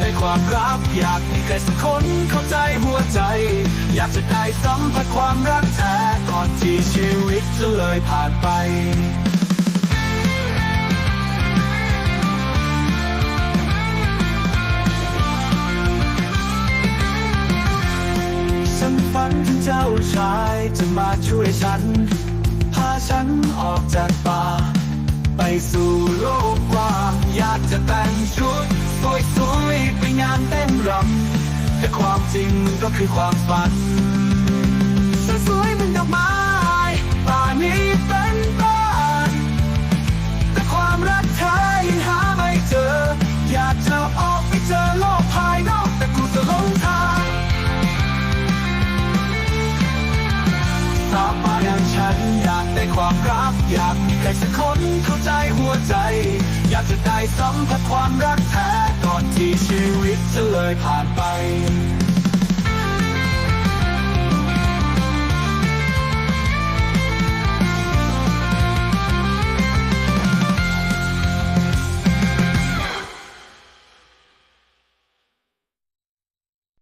ได้ความรัก อยากมีใครสักคนเข้าใจหัวใจ อยากจะได้สัมผัสความรักแท้ก่อนที่ชีวิตจะเลยผ่านไปฉันฝันถึงเจ้าชายจะมาช่วยฉัน พาฉันออกจากป่า ไปสู่โลกกว้างอยากจะแต่งชุด สวยไปงานเต้นรำแต่ความจริงก็คือความฝันสวยมือนดอกไม้ป่านี้เป็นบ้านแต่ความรักเธอยังหาไม่เจอ อยากจะออกไปเจอโลกภายนอกแต่กูจะหลงทางตามมาอย่างฉันอยากได้ความรัก อยากมีใครสักคนเข้าใจหัวใจ อยากจะได้สัมผัสความรักแท้ อนที่ชีวิตจะเลยผ่านไป